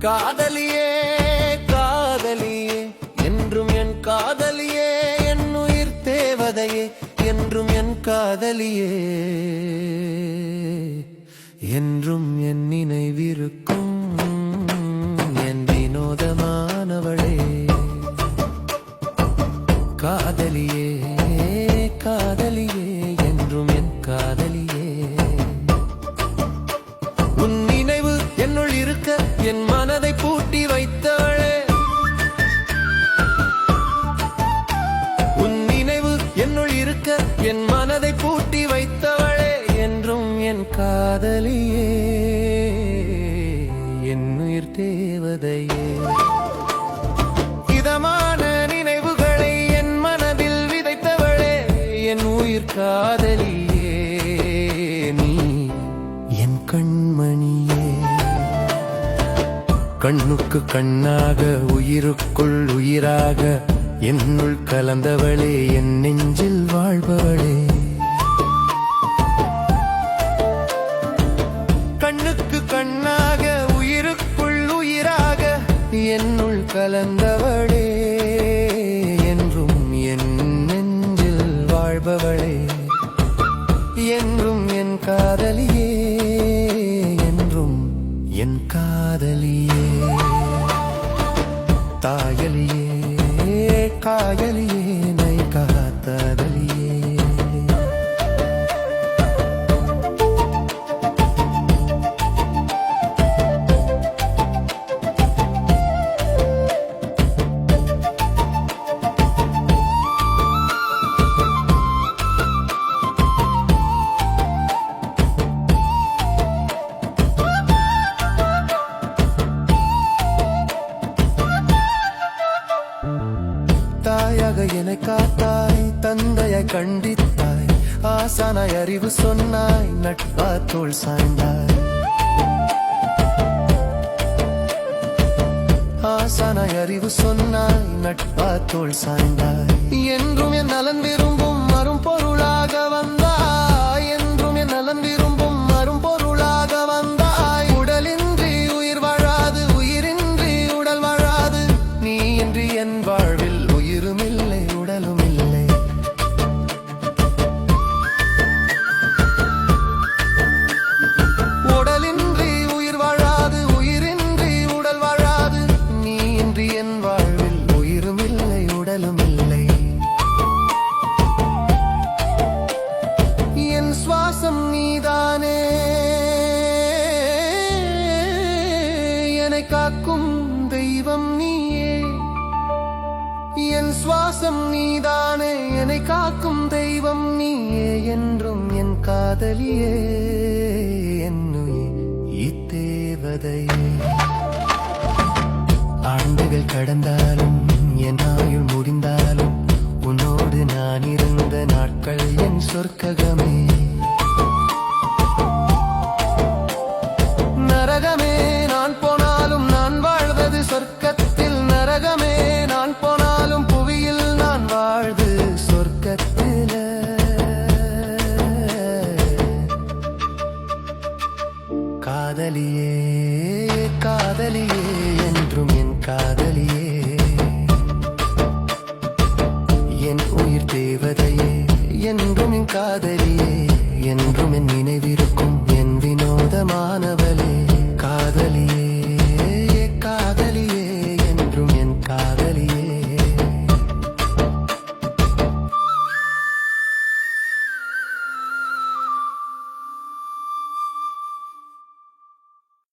காதலியே காதலியே என்றும் என் காதலியே என் உயிர் தேவதையே என்றும் என் காதலியே என்றும் என் நினைவிருக்கும் என் காதலியே என் உயிர் தேவதையே. இதமான நினைவுகளை என் மனதில் விதைத்தவளே என் உயிர் காதலியே நீ என் கண்மணியே. கண்ணுக்கு கண்ணாக உயிருக்குள் உயிராக என்னுள் கலந்தவளே என் என்னுள் கலந்தவளே என்றும் என் நெஞ்சில் வாழ்பவளே. என்றும் என் காதலியே என்றும் என் காதலியே. தாயலியே காயலியே. காத்தாய் தந்தையை கண்டித்தாய். ஆசானாய் அறிவு சொன்னாய் நட்பா தோல் சாய்ந்தாய். ஆசானாய் அறிவு சொன்னாய் நட்பா தோல் சாய்ந்தாய். என்றும் என் நலன் விரும்பும் மறும் பொருளாக என்னை தெய்வம் நீயே. என் சுவாசம் நீதானே என்னை காக்கும் தெய்வம் நீயே என்றும் என் காதலியே என்னுயே இத்தேவதையே ஆண்டுகள் கடந்தாலும் என் ஆயுள் முடிந்தாலும் உன்னோடு நான் இருந்த நாட்கள் என் சொர்க்ககமே. காதலியே காதலியே என்றும் என் காதலியே. என் உயிர் தேவதையே என்றும் என் காதலியே. என்றும் என் நினைவிருக்கும் என் வினோதமானவர்